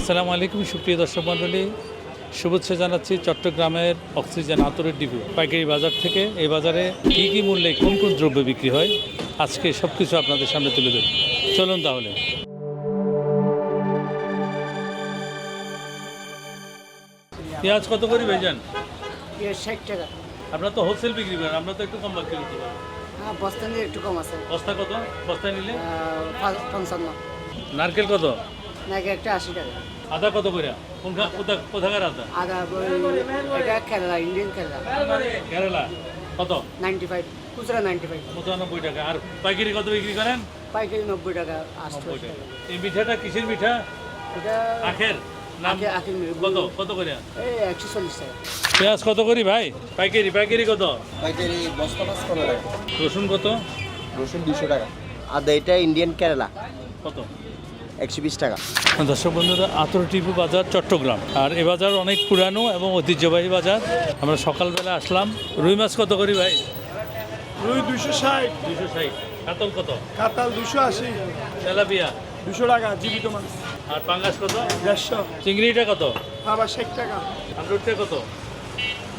আসসালামু আলাইকুম সুপ্রিয় দর্শক মণ্ডলী। শুভেচ্ছা জানাচ্ছি চট্টগ্রামের অক্সিজেন আতরের ডিপো পাইকারি বাজার থেকে। এই বাজারে কী কী মূল্যে কোন কোন দ্রব্য বিক্রি হয়? আজকে সব কিছু আপনাদের সামনে তুলে দেব চলুন তাহলে। পেঁয়াজ কত করে ভেজান ষাট টাকা। আপনারা তো হোলসেল বিক্রি করেন আমরা তো একটু কম বিক্রি করতে পারি হ্যাঁ বস্তা নিয়ে একটু কম আছে। বস্তা কত? বস্তা নিলে? পঞ্চান্ন। নারকেল কত? নাকি একটা আশি টাকা। আদা কত করে কোথাকার আদা? আদা এটা কেরালা ইন্ডিয়ান কেরালা। কেরালা। কত? নাইনটি ফাইভ খুচরা নাইনটি ফাইভ। পঁচানব্বই টাকা। আর পাইকারি কত বিক্রি করেন? পাইকারি নব্বই টাকা আশি টাকা। এই মিঠাটা কিসের মিঠা? এটা আখের? কত? কত করে এই একশো চল্লিশ টাকা। পেঁয়াজ কত করি ভাই? পাইকারি পাইকারি কত? পাইকারি বস্তা পাঁচ রসুন কত? রসুন দুশো টাকা। আর এটা ইন্ডিয়ান কেরালা। কত? একশো বিশ টাকা। দর্শক বন্ধুরা আতর টিপু বাজার চট্টগ্রাম। আর এ বাজার অনেক পুরানো এবং ঐতিহ্যবাহী বাজার। আমরা সকালবেলা আসলাম। রুই মাছ কত করি ভাই? রুই দুশো ষাট। দুশো ষাট। কাতল কত? কাতাল দুশো আশি। তেলাপিয়া? দুশো টাকা জীবিত মাছ। আর পাঙ্গাস কত? দেড়শো। চিংড়িটা কত? আবার ষাট টাকা। আর রুটটা কত?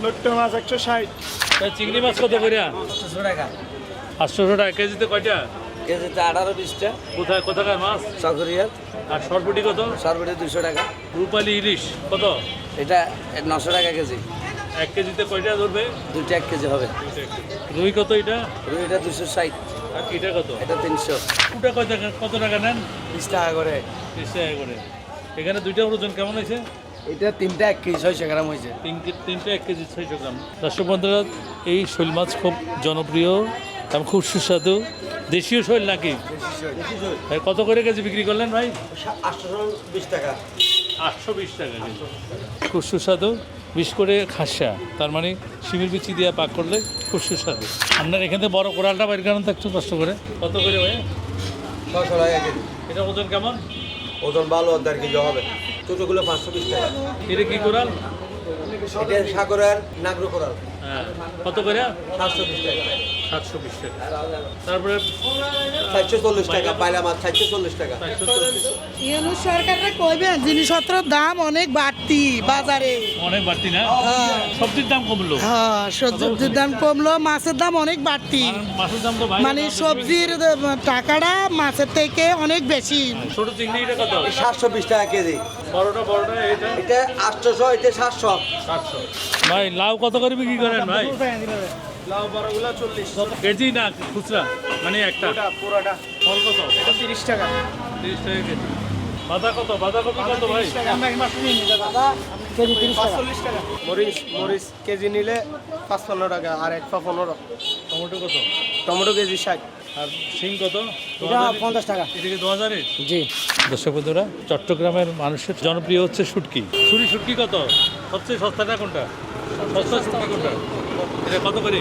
লোট্ট মাছ একশো ষাট। চিংড়ি মাছ কত করিয়া দুশো টাকা। আটশোশো টাকা। কেজিতে কয়টা? কেজিতে আঠারো বিশটা। কোথায় কোথাকার মাছ? চকরিয়ার আর সরপুটি কত? সরবটি দুশো টাকা। রূপালি ইলিশ কত? এটা নশো টাকা কেজি। এক কেজিতে কয়টা ধরবে? দুইটা এক কেজি হবে। রুই কত এটা? রুইটা দুশো ষাট। আর এটা কত? এটা তিনশো। ওটা কত টাকা কত টাকা নেন? বিশ টাকা করে। বিশ টাকা করে। এখানে দুইটা ওজন কেমন হয়েছে? এটা তিনটা এক কেজি ছয়শো গ্রাম হয়েছে। তিনটা এক কেজি ছয়শো গ্রাম। দর্শক বন্ধুরা এই শৈল মাছ খুব জনপ্রিয় এবং খুব সুস্বাদু। দেশীয় শৈল নাকি? ভাই, কত করে কেজি বিক্রি করলেন ভাই? আটশো বিশ টাকা। আটশো বিশ টাকা কেজি। খুব সুস্বাদু। বিশেষ করে খাসা তার মানে শিমের বিচি দিয়ে পাক করলে খুব সুস্বাদু। আপনার এখানে বড় কোরালটা বাইর কারণ তো একটু কষ্ট করে। কত করে ভাই? ছশো টাকা কেজি। এটা ওজন কেমন? ওজন ভালো দেড় কেজি হবে। ছোটোগুলো পাঁচশো বিশ টাকা। এটা কি কোরাল এটা সাগরের নাগরো করাল হ্যাঁ। কত করে? সাতশো বিশ টাকা। সাতশো বিশ টাকা তারপরে চারশো চল্লিশ টাকা পাইলা মাছ চারশো চল্লিশ টাকা। ইউনুস সরকাররা কইবে জিনিসপত্রের দাম অনেক বাড়তি বাজারে। অনেক বাড়তি না? সবজির দাম কমলো? হ্যাঁ সবজির দাম কমলো মাছের দাম অনেক বাড়তি। মাছের দাম তো মানে সবজির টাকাটা মাছের থেকে অনেক বেশি। ছোট চিংড়িটা কত? সাতশো বিশ টাকা কেজি। বড়টা বড়টা এটা এটা আটশোশো এটা সাতশো। সাতশো। ভাই লাউ কত করে বিক্রি করেন ভাই? লাউ বড়গুলো চল্লিশ। কেজি না খুচরা? মানে একটা? পুরোটা ফল কত? এটা তিরিশ টাকা। তিরিশ টাকা কেজি। বাঁধা কত? বাঁধাকপি কত ভাই? টাকা। মরিচ মরিচ কেজি নিলে পাঁচ পনেরো টাকা আর এক পা পনেরো। টমেটো কত? টমেটো কেজি ষাট। আর কত? পঞ্চাশ টাকা। এদিকে দু হাজারের জি। দর্শক বন্ধুরা চট্টগ্রামের মানুষের জনপ্রিয় হচ্ছে শুটকি। ছুরি শুটকি কত? সবচেয়ে সস্তাটা কোনটা? এটা কত করে?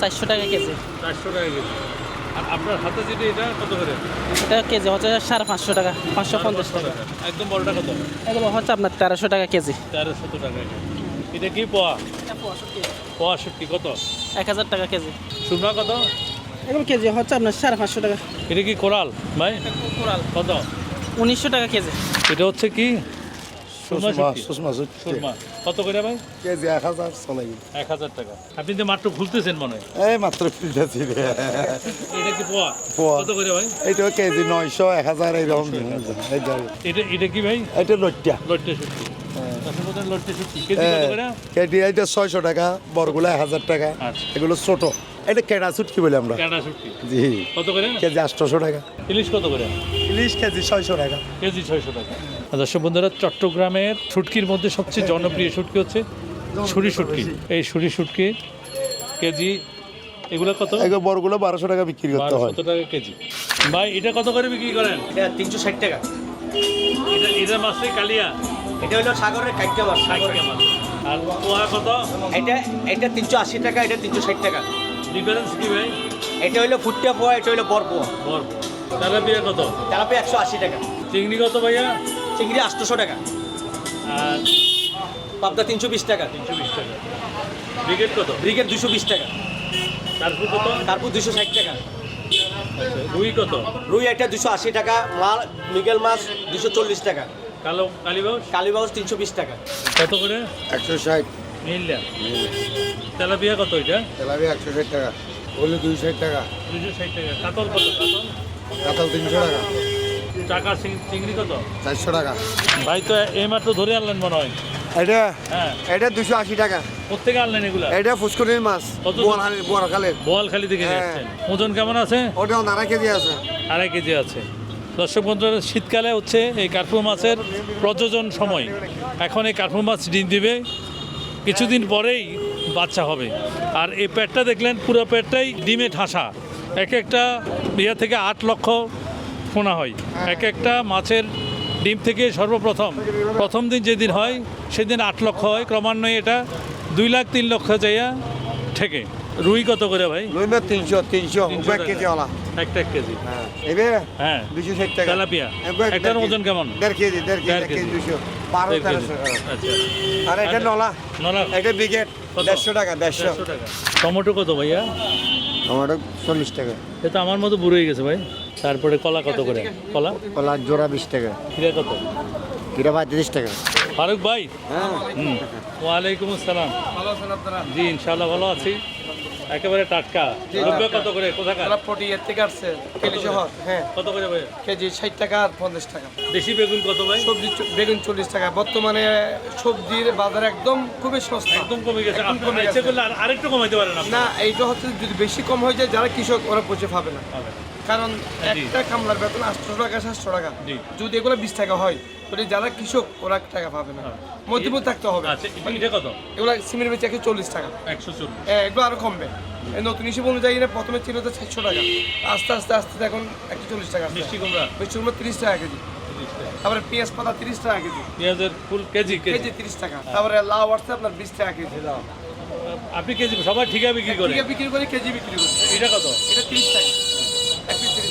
চারশো টাকা কেজি। চারশো টাকা কেজি। আর আপনার হাতে যেটা এটা কত করে? এটা কেজি হচ্ছে সাড়ে পাঁচশো টাকা পাঁচশো পঞ্চাশ টাকা। একদম বড়টা কত? এগুলো হচ্ছে আপনার তেরোশো টাকা কেজি। তেরোশত টাকা এটা কি পোয়া? পোয়া শুটকি কত? এক হাজার টাকা কেজি। শুকনা কত? এগুলো কেজি হচ্ছে আপনার সাড়ে পাঁচশো টাকা। এটা কি কোরাল ভাই? কোরাল। কত? উনিশশো টাকা কেজি। এটা হচ্ছে কি? কত করে ভাই? কেজি এক হাজার চলাই এক হাজার টাকা। আপনি তো মাত্র খুলতেছেন মনে হয়। এই মাত্র ফিরতেছি রে। এটা কি পোয়া। কত করে ভাই? এইটা কেজি নয়শো এক হাজার এইরকম। এটা এটা কি ভাই? এটা লট্টে করে? কেজি এইটা ছয়শো টাকা বড়গুলো এক হাজার টাকা। আচ্ছা। এগুলো ছোট। এটা কেডা কি বলি আমরা। ক্যাডা শুটকি? জি। কত করে? কেজি আটশোশো টাকা। ইলিশ কত করে? ইলিশ কেজি ছয়শো টাকা। কেজি ছয়শো টাকা। দর্শক বন্ধুরা চট্টগ্রামের শুটকির মধ্যে সবচেয়ে জনপ্রিয় শুটকি হচ্ছে ছুরি শুটকি। এই ছুরি শুটকি কেজি এগুলো কত? এগুলো বড়গুলো বারোশো টাকা বিক্রি করতে হয়। টাকা কেজি। ভাই এটা কত করে বিক্রি করেন? এটা তিনশো ষাট টাকা। এটা এটা মাছটা কালিয়া? এটা হলো সাগরের কাইটটা মাছ। কালিয়া মাছ। আর পোহা কত? এটা এটা তিনশো আশি টাকা এটা তিনশো ষাট টাকা। ডিফারেন্স কি ভাই? এটা হলো ফুটটা পোয়া এটা হলো বর পোয়া বর তেলাপিয়া কত? তেলাপি একশো আশি টাকা। চিংড়ি কত ভাইয়া? চিংড়ি আটশোশো টাকা। আর পাবদা তিনশো বিশ টাকা। তিনশো বিশ টাকা। ব্রিগেড কত? ব্রিগেড দুশো বিশ টাকা। তারপর কত? তারপর দুশো ষাট টাকা। রুই কত? রুই একটা দুশো আশি টাকা মাল মিগেল মাছ দুশো চল্লিশ টাকা। কালো কালীবাউস? কালীবাউস তিনশো বিশ টাকা। কত করে? একশো ষাট। মিললা তেলাপিয়া কত এটা? তেলাপিয়া একশো ষাট টাকা। ওগুলো দুই ষাট টাকা। দুশো ষাট টাকা। কাতল কত? কাতল? কাতল তিনশো টাকা। টাকা চিংড়ি কত? চারশো টাকা। ভাই তো এইমাত্র ধরে আনলেন মনে হয়। এটা হ্যাঁ। এটা দুশো আশি টাকা। কোথেকে আনলেন এগুলা? এটা মাছ বোয়ালখালি থেকে হ্যাঁ। ওজন কেমন আছে? ওটাও নানা কেজি আছে। আড়াই কেজি আছে। দর্শক বন্ধুরা শীতকালে হচ্ছে এই কার্পু মাছের প্রযোজন সময়। এখন এই কার্পু মাছ ডিম দিবে। কিছুদিন পরেই বাচ্চা হবে। আর এই পেটটা দেখলেন পুরো পেটটাই ডিমে ঠাসা। এক একটা ইয়া থেকে আট লক্ষ শোনা হয়। এক একটা মাছের ডিম থেকে সর্বপ্রথম প্রথম দিন যেদিন হয় সেদিন আট লক্ষ হয়। ক্রমান্বয়ে এটা দুই লাখ তিন লক্ষ যাইয়া ঠেকে। রুই কত করে ভাই? তিনশো তিনশো তিনশো এক। কেজি ওলা একটা এক কেজি। হ্যাঁ হ্যাঁ দুশো ষাট টাকা। তেলাপিয়া। একটার ওজন কেমন? দেড় কেজি দেড় কেজি দেড়। দুশো বারো তেরোশো। টাকা আচ্ছা। আর এটা নলা। নলা। এটা বিকেট? দেড়শো টাকা দেড়শো। দেড়শো টাকা। টমেটো কত ভাইয়া? টমেটো চল্লিশ টাকা। এটা আমার মতো বুড়ো হয়ে গেছে ভাই। তারপরে কলা কত করে? কলা? কলা জোড়া বিশ টাকা। খিরা কত? কিরা পঁয়ত্রিশ টাকা। ফারুক ভাই? হ্যাঁ। হুম। ওয়ালাইকুম আসসালাম। ভালো আছেন আপনারা? জি ইনশাল্লাহ ভালো আছি। একেবারে টাটকা। রূপা কত করে? কোথাকার? পটি এর থেকে আসছে কেজি শহর হ্যাঁ। কত করে ভাই? কেজি ষাট টাকা আর পঞ্চাশ টাকা। দেশি বেগুন কত ভাই? সবজি বেগুন চল্লিশ টাকা। বর্তমানে সবজির বাজার একদম খুবই সস্তা। একদম কমে গেছে। কমে গেছে। আর আরেকটু কমাইতে পারেন না এইটা হচ্ছে যদি বেশি কম হয়ে যায় যারা কৃষক ওরা পচে পাবে না। কারণ জি। একটা কামলার বেতন আটশো টাকা সাতশো টাকা। যদি এগুলো বিশ টাকা হয় তাহলে যারা কৃষক ওরা টাকা পাবে না। হ্যাঁ। মধ্যবিত্ত থাকতে হবে। আচ্ছা এগুলো সিমেন্ট বেচে একশো চল্লিশ টাকা। একশো চল্লিশ। হ্যাঁ, এগুলো আরও কমবে। নতুন হিসেব অনুযায়ী এটা প্রথমে ছিল তো চারশো টাকা। আস্তে আস্তে আস্তে এখন একশো চল্লিশ টাকা মিষ্টি কুমড়া? মিষ্টি কুমড়ো তিরিশ টাকা কেজি। তারপরে পেঁয়াজ পাতা তিরিশ টাকা কেজি। পেঁয়াজের ফুল কেজি কেজি? তিরিশ টাকা। তারপরে লাউ আসছে আপনার বিশ টাকা কেজি। লাউ। আপনি কেজি সবাই ঠিকা বিক্রি করেন ঠিক বিক্রি করে কেজি বিক্রি করি। এটা কত? এটা তিরিশ টাকা।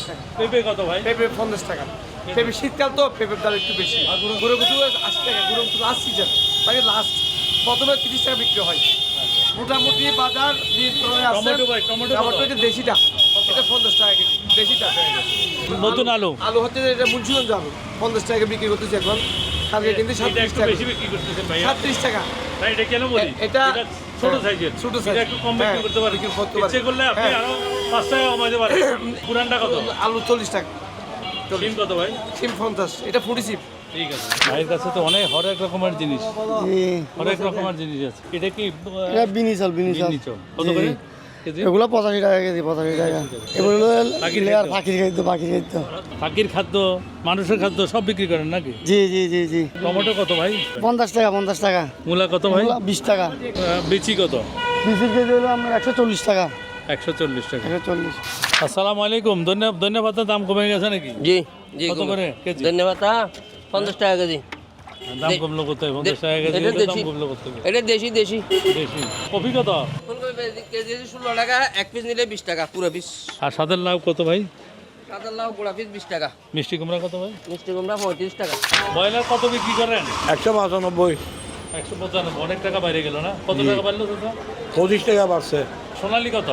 টাকা। পেঁপে কত ভাই? পেঁপে পঞ্চাশ টাকা। পেঁপে শীতকাল তো পেঁপের দাম একটু বেশি। গুঁড়ো গুঁড়ো আশি টাকা গুঁড়ো গুঁড়ো লাস্ট সিজন মানে লাস্ট প্রথমে তিরিশ টাকা বিক্রি হয়। মোটামুটি বাজার টমেটো এটা দেশিটা। এটা পঞ্চাশ টাকা কেজি দেশিটা। নতুন আলু? আলু হচ্ছে এটা মুন্সিগঞ্জ আলু। পঞ্চাশ টাকা বিক্রি করতেছে এখন। কালকে কিন্তু সাতত্রিশ টাকা। সাতত্রিশ এটা- ছোট হ্যাঁ, সাইজের। ছোট সাইজ। একটু কম হ্যাঁ, বিক্রি করতে পারি বিক্রি করতে পারি। ইচ্ছে করলে আপনি হ্যাঁ। আরও পাঁচ টাকা কমাতে পারেন। পুরানটা কত? আলু চল্লিশ টাকা। সিম কত ভাই? সিম পঞ্চাশ। এটা ফুটি সিম। ঠিক আছে। ভাইয়ের কাছে তো অনেক হরেক রকমের জিনিস। হরেক রকমের জিনিস আছে। এটা কি এটা বিনি চাল বিনি চাল। কত করে? কেজি? এগুলো পঁচাশি টাকা কেজি পঁচাশি টাকা। এগুলো লেয়ার। পাখির খাদ্য পাখির খাদ্য। পাখির খাদ্য মানুষের খাদ্য সব বিক্রি করেন নাকি? জি জি জি জি। টমেটো কত ভাই? পঞ্চাশ টাকা পঞ্চাশ টাকা। মূলা কত ভাই? বিশ টাকা। বিচি কত? বিশের কেজি হলো আমরা একশো চল্লিশ টাকা। একশো চল্লিশ টাকা। একশো চল্লিশ। আসসালামু আলাইকুম। ধন্যবাদ ধন্যবাদ দাম কমে গেছে নাকি? জি জি কত করে ধন্যবাদ পঞ্চাশ টাকা কেজি। দাম কমলো কোথায়? পঞ্চাশ টাকা কেজি এটা দাম দেশি। কমলো এটা দেশি দেশি। বেশি কফি কত? ফুলকপি কেজি ষোলো টাকা এক পিস নিলে বিশ টাকা পুরো পিস। আর সাদের লাভ কত ভাই? কাঁচার লাউ গোড়া পিস বিশ টাকা। মিষ্টি কুমড়া কত ভাই? মিষ্টি কুমড়া পঁয়ত্রিশ টাকা। ব্রয়লার কত বিক্রি করেন? একশো পঁচানব্বই। একশো পঁচানব্বই অনেক টাকা বাইরে গেল না? কত টাকা বাড়লো দাদা? পঁচিশ টাকা বাড়ছে। সোনালি কত?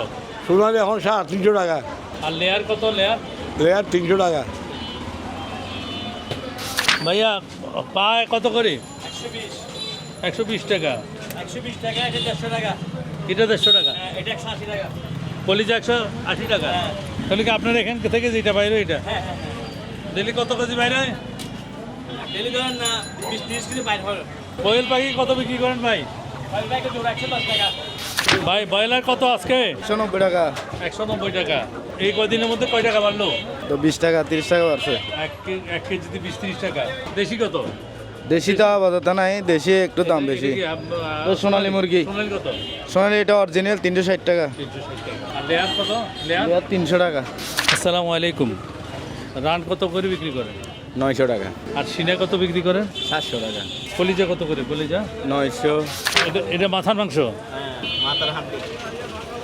সোনালি এখন সাড়ে তিনশো টাকা। আর লেয়ার কত লেয়ার? লেয়ার তিনশো টাকা। ভাইয়া পায় কত করে? একশো বিশ। টাকা। একশো বিশ টাকা এটা দেড়শো টাকা। এটা দেড়শো টাকা? এটা একশো আশি টাকা। কলিজা একশো আশি টাকা? তাহলে কি আপনার এখান থেকে যেটা বাইরে এটা? ডেলি কত কেজি বাইরে হয়? ডেলি তিরিশ কেজি বাইর হয়। কোয়েল পাখি কত বিক্রি করেন ভাই? ভাই ব্রয়লার কত আজকে? একশো নব্বই টাকা। একশো নব্বই টাকা। এই কদিনের মধ্যে কয় টাকা বাড়লো? তো বিশ টাকা তিরিশ টাকা বাড়ছে। এক কে- এক কেজিতে বিশ তিরিশ টাকা। দেশি কত? দেশি তো আপাতত নাই দেশি একটু দাম বেশি। তো সোনালী মুরগি। সোনালী সোনালি এটা অরিজিনাল তিনশো ষাট টাকা। লেয়ার কত? লেয়ার? লেয়ার তিনশো টাকা। আসসালামু আলাইকুম। রান কত করে বিক্রি করেন নয়শো টাকা। আর সিনা কত বিক্রি করেন সাতশো টাকা। কলিজা কত করে? কলিজা? নয়শো। এটা এটা মাথার মাংস?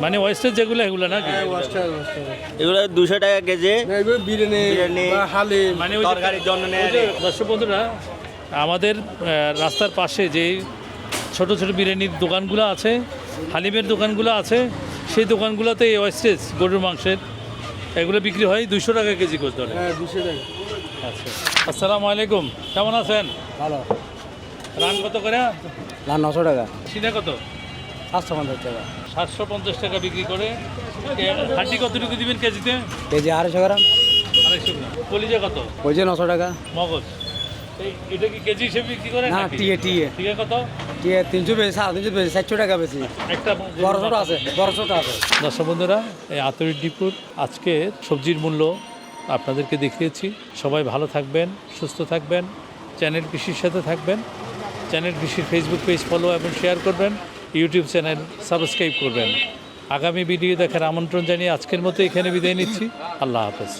মানে ওয়েস্টের যেগুলো এগুলো নাকি? এগুলো দুশো টাকা কেজি। বিরিয়ানি মানে তরকারির জন্য দর্শক বন্ধুরা আমাদের রাস্তার পাশে যে ছোট ছোট বিরিয়ানির দোকানগুলো আছে হালিমের দোকানগুলো আছে সেই দোকানগুলোতে এই ওয়েস্টেজ গরুর মাংসের এগুলো বিক্রি হয় দুইশো টাকা কেজি করে ধরে। হ্যাঁ দুশো টাকা। আচ্ছা। আসসালামু আলাইকুম কেমন আছেন? ভালো। রান কত করে? না নশো টাকা। সিনে কত? সাতশো পঞ্চাশ টাকা। সাতশো পঞ্চাশ টাকা বিক্রি করে হাড্ডি কতটুকু দিবেন কেজিতে? কেজি আড়াইশো গ্রাম। আড়াইশো গ্রাম। কলিজা কত? নশো টাকা। মগজ। এটা কি কেজি হিসেবে বিক্রি করে না টিয়ে টিয়ে টিকে কত? টিয়ে তিনশো বেশি সাড়ে তিনশো বেশি চারশো টাকা বেশি। একটা বড়শোটা আছে বড়শোটা আছে। দর্শক বন্ধুরা এই আতরের ডিপুর আজকে সবজির মূল্য আপনাদেরকে দেখিয়েছি। সবাই ভালো থাকবেন সুস্থ থাকবেন চ্যানেল কৃষির সাথে থাকবেন চ্যানেল কৃষির ফেসবুক পেজ ফলো এবং শেয়ার করবেন। ইউটিউব চ্যানেল সাবস্ক্রাইব করবেন। আগামী ভিডিও দেখার আমন্ত্রণ জানিয়ে আজকের মতো এখানে বিদায় নিচ্ছি। আল্লাহ হাফেজ।